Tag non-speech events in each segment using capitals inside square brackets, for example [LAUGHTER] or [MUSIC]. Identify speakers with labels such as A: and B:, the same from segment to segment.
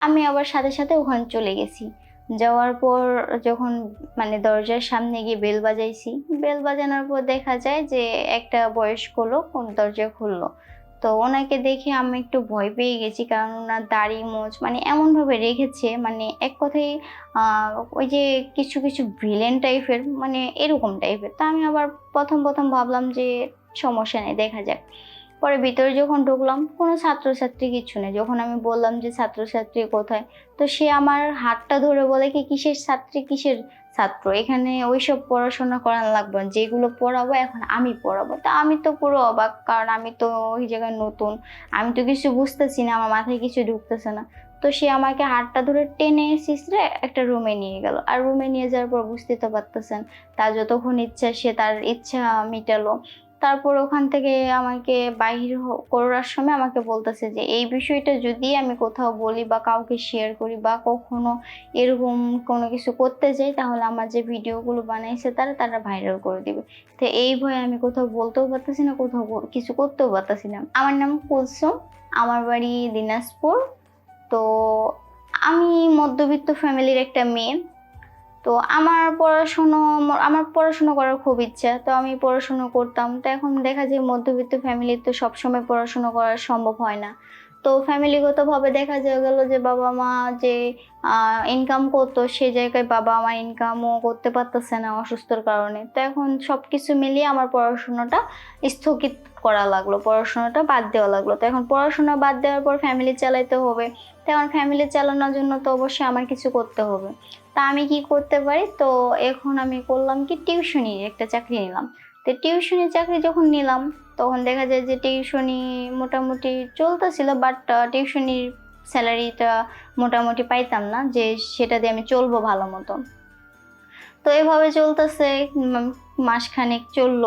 A: আমি আবার সাথে সাথে ওখানে চলে গেছি। যাওয়ার পর যখন মানে দরজার সামনে গিয়ে বেল বাজাইছি, বেল বাজানোর পর দেখা যায় যে একটা বয়স্ক লোক কোন দরজা খুললো। তো ওনাকে দেখে আমি একটু ভয় পেয়ে গেছি কারণ ওনার দাড়ি মোচ মানে এমনভাবে রেখেছে মানে এক কথায় ওই যে কিছু কিছু ভিলেন টাইপের মানে এরকম টাইপের তা আমি আবার প্রথম প্রথম ভাবলাম যে সমস্যা নেই, দেখা যাক। পরে ভিতরে যখন ঢুকলাম, কোনো ছাত্রছাত্রী কিছু নেই। যখন আমি বললাম যে, ছাত্রছাত্রী কোথায়? তো সে আমার হাতটা ধরে বলে কি, কিসের ছাত্রী, কিসের ছাত্র? এখানে ওইসব পড়াশোনা করানো লাগবে না। যেগুলো পড়াবো, এখন আমি পড়াবো। তা আমি তো পুরো অবাক, কারণ আমি তো ওই জায়গায় নতুন। আমি তো কিছু বুঝতেছি না, আমার মাথায় কিছু ঢুকতেছে না। তো সে আমাকে হাতটা ধরে টেনে শিশরে একটা রুমে নিয়ে গেল। আর রুমে নিয়ে যাওয়ার পর বুঝতে তো পারতেছেন, তার যতক্ষণ ইচ্ছা, সে তার ইচ্ছা মিটালো। তারপর ওখান থেকে আমাকে বাহির করার সময় আমাকে বলতেছে যে, এই বিষয়টা যদি আমি কোথাও বলি বা কাউকে শেয়ার করি বা কখনো এরকম কোনো কিছু করতে যাই, তাহলে আমার যে ভিডিওগুলো বানাইছে তারা তারা ভাইরাল করে দিবে। তো এই ভয়ে আমি কোথাও বলতেও পারতেছি না, কোথাও কিছু করতেও পারতেছি না। আমার নাম কুলসুম, আমার বাড়ি দিনাজপুর। তো আমি মধ্যবিত্ত ফ্যামিলির একটা মেয়ে। তো আমার পড়াশুনো আমার পড়াশুনো করার খুব ইচ্ছা, তো আমি পড়াশুনো করতাম। তো এখন দেখা যায় মধ্যবিত্ত ফ্যামিলির তো সবসময় পড়াশুনো করা সম্ভব হয় না। তো ফ্যামিলিগতভাবে দেখা গেল যে বাবা মা যে ইনকাম করতো, সে জায়গায় বাবা আমার ইনকামও করতে পারতেছে না অসুস্থর কারণে। তো এখন সব কিছু মিলিয়ে আমার পড়াশোনাটা স্থগিত করা লাগল, পড়াশোনাটা বাদ দেওয়া লাগল। তো এখন পড়াশোনা বাদ দেওয়ার পর ফ্যামিলি চালাইতে হবে। তো এখন ফ্যামিলি চালানোর জন্য তো অবশ্যই আমার কিছু করতে হবে। তা আমি কি করতে পারি? তো এখন আমি করলাম কি টিউশনি একটা চাকরি নিলাম। তো টিউশনি চাকরি যখন নিলাম, তখন দেখা যায় যে টিউশনি মোটামুটি চলতেছিল বাট টিউশনির স্যালারিটা মোটামুটি পাইতাম না, যে সেটা দিয়ে আমি চলবো ভালো মতো তো এভাবে চলতেছে মাসখানেক চলল।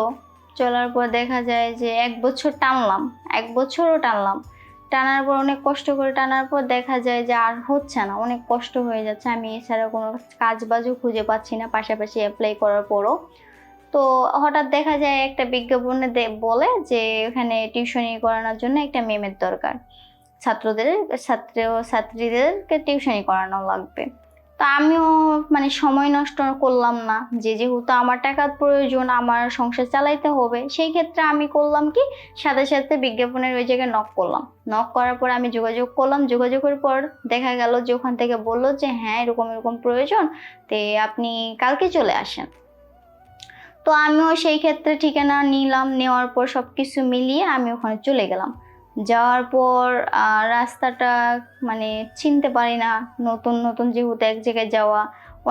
A: চলার পর দেখা যায় যে এক বছর টানলাম, এক বছরও টানলাম। টানার পর অনেক কষ্ট করে টানার পর দেখা যায় যে আর হচ্ছে না, অনেক কষ্ট হয়ে যাচ্ছে। আমি এছাড়া কোনো কাজ বাজও খুঁজে পাচ্ছি না, পাশাপাশি অ্যাপ্লাই করার পরও। তো হঠাৎ দেখা যায় একটা বিজ্ঞাপনে বলে যে ওখানে টিউশনি করানোর জন্য একটা মেমের দরকার। ছাত্রদের, ছাত্র, ছাত্রীদেরকে টিউশনি করানো লাগবে। তো আমিও মানে সময় নষ্ট করলাম না। যে যেহেতু আমার টাকার প্রয়োজন, আমার সংসার চালাইতে হবে, সেই ক্ষেত্রে আমি করলাম কি? সাথে সাথে বিজ্ঞাপনের ওই জায়গায় নক করলাম। নক করার পর আমি যোগাযোগ করলাম। যোগাযোগের পর দেখা গেল যে ওখান থেকে বলল যে হ্যাঁ এরকম এরকম প্রয়োজন। তে আপনি কালকে চলে আসেন। তো আমিও সেই ক্ষেত্রে ঠিকানা নিলাম, নেওয়ার পর সব কিছু মিলিয়ে আমি ওখানে চলে গেলাম। যাওয়ার পর রাস্তাটা মানে চিনতে পারি না, নতুন নতুন যেহেতু এক জায়গায় যাওয়া,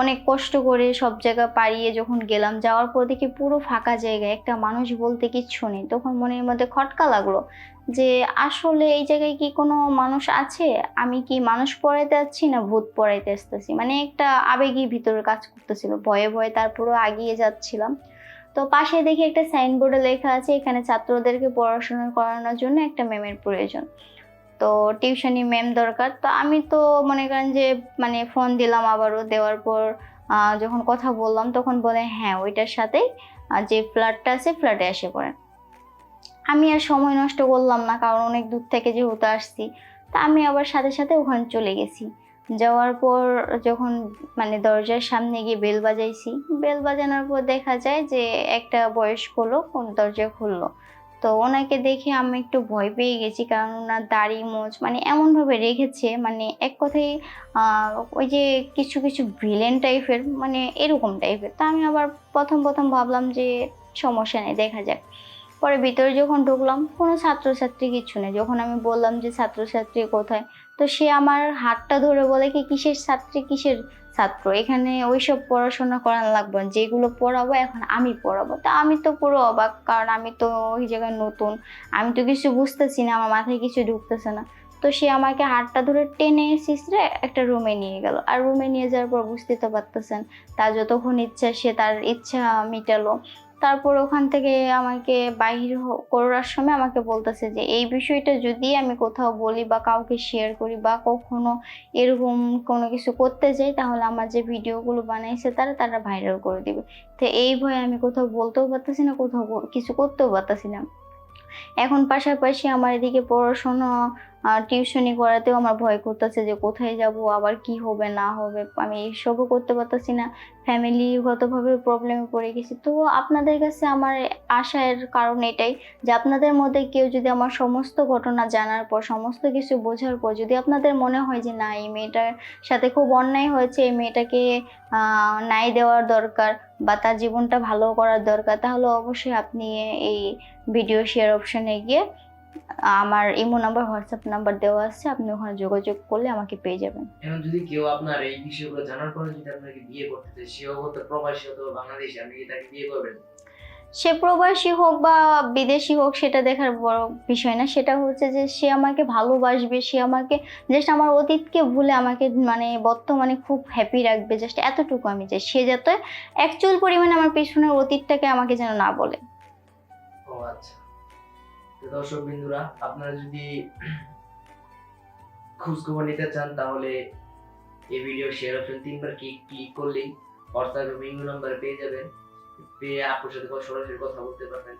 A: অনেক কষ্ট করে সব জায়গা পাড়িয়ে যখন গেলাম, যাওয়ার পর দেখি পুরো ফাঁকা জায়গা একটা মানুষ বলতে কিচ্ছু নেই। তখন মনের মধ্যে খটকা লাগল যে, আসলে এই জায়গায় কি কোনো মানুষ আছে? আমি কি মানুষ পড়াইতে যাচ্ছি না ভূত পড়াইতে আসতেছি? মানে একটা আবেগই ভিতরে কাজ করতেছিল। ভয়ে ভয়ে তারপরও আগিয়ে যাচ্ছিলাম। তো পাশে দেখি একটা সাইনবোর্ডে লেখা আছে, এখানে ছাত্রদেরকে পড়াশোনা করানোর জন্য একটা ম্যামের প্রয়োজন। তো টিউশনি ম্যাম দরকার। তো আমি তো মনে করেন যে মানে ফোন দিলাম আবারও, দেওয়ার পর যখন কথা বললাম, তখন বলে হ্যাঁ ওইটার সাথেই যে ফ্ল্যাটটা আছে ফ্ল্যাটে এসে পড়েন আমি আর সময় নষ্ট করলাম না, কারণ অনেক দূর থেকে যেহেতু আসছি, তা আমি আবার সাথে সাথে ওখানে চলে গেছি। যাওয়ার পর যখন মানে দরজার সামনে গিয়ে বেল বাজাইছি, বেল বাজানোর পর দেখা যায় যে একটা বয়স্ক লোক দরজা খুললো। তো ওনাকে দেখে আমি একটু ভয় পেয়ে গেছি কারণ ওনার দাড়ি মোচ মানে এমনভাবে রেখেছে মানে এক কথায় ওই যে কিছু কিছু ভিলেন টাইপের মানে এরকম টাইপের তো আমি আবার প্রথম প্রথম ভাবলাম যে সমস্যা নেই, দেখা যাক। পরে ভিতরে যখন ঢুকলাম, কোনো ছাত্রছাত্রী কিছু নেই। যখন আমি বললাম যে, ছাত্রছাত্রী কোথায়? তো সে আমার হাতটা ধরে বলে কি, কিসের ছাত্রী, কিসের ছাত্র? এখানে ওইসব পড়াশোনা করানো লাগবে না। যেগুলো পড়াবো, এখন আমি পড়াবো। তা আমি তো পুরো অবাক, কারণ আমি তো ওই জায়গায় নতুন। আমি তো কিছু বুঝতেছি না, আমার মাথায় কিছু ঢুকতেছে না। তো সে আমাকে হাতটা ধরে টেনে শিশরে একটা রুমে নিয়ে গেল। আর রুমে নিয়ে যাওয়ার পর বুঝতে তো পারতেছেন, তার যতক্ষণ ইচ্ছা, সে তার ইচ্ছা মিটালো। তারপর ওখান থেকে আমাকে বাহির করার সময় আমাকে বলতেছে যে, এই বিষয়টা যদি আমি কোথাও বলি বা কাউকে শেয়ার করি বা কখনো এরকম কোনো কিছু করতে যাই, তাহলে আমার যে ভিডিওগুলো বানাইছে তারা তারা ভাইরাল করে দিবে। তো এই ভয়ে আমি কোথাও বলতেও পারতেছি না, কোথাও কিছু করতেও পারতেছি না। এখন পাশাপাশি আমার এদিকে পড়াশোনা টিউশনি করাতেও আমার ভয় করতেছে যে কোথায় যাব, আবার কি হবে, না হবে। আমি এসবও করতে পারতেছি না। ফ্যামিলিগতভাবে প্রবলেমে পড়ে গেছি। তো আপনাদের কাছে আমার আশার কারণ এটাই যে আপনাদের মধ্যে কেউ যদি আমার সমস্ত ঘটনা জানার পর, সমস্ত কিছু বোঝার পর, যদি আপনাদের মনে হয় যে না, এই মেয়েটার সাথে খুব অন্যায় হয়েছে, এই মেয়েটাকে নাই দেওয়ার দরকার বা তার জীবনটা ভালো করার দরকার, তাহলে অবশ্যই আপনি এই ভিডিও শেয়ার অপশনে গিয়ে আমার ইমো নাম্বার হোয়াটসঅ্যাপ নাম্বার দেওয়া আছে আপনি ওখানে যোগাযোগ করলে আমাকে পেয়ে যাবেন।
B: এখন যদি কেউ আপনার এই বিষয়গুলো জানার পরে যদি আপনাকে বিয়ে করতে চায় সেও হতো প্রবাসী অথবা বাংলাদেশি আপনি কি তাকে বিয়ে করবেন?
A: সে প্রবাসী হোক বা বিদেশি হোক সেটা দেখার বড় বিষয় না। সেটা হচ্ছে যে সে আমাকে ভালোবাসবে সে আমাকে জাস্ট আমার অতীতকে ভুলে আমাকে মানে বর্তমানে খুব হ্যাপি রাখবে। জাস্ট এতটুকু আমি চাই। সে যাতে অ্যাকচুয়াল পরিমাণে আমার পেছনের অতীতটাকে আমাকে যেন না বলে।
B: ও আচ্ছা। দর্শক বিন্দুরা, আপনারা যদি [CLEARS THROAT] খোঁজ খবর নিতে চান, তাহলে এই ভিডিও শেয়ার অপশন তিনবার ক্লিক ক্লিক করলেই অর্থাৎ বিন্দু নাম্বার পেয়ে যাবেন। পেয়ে আপনার সাথে সরাসরি কথা বলতে পারবেন।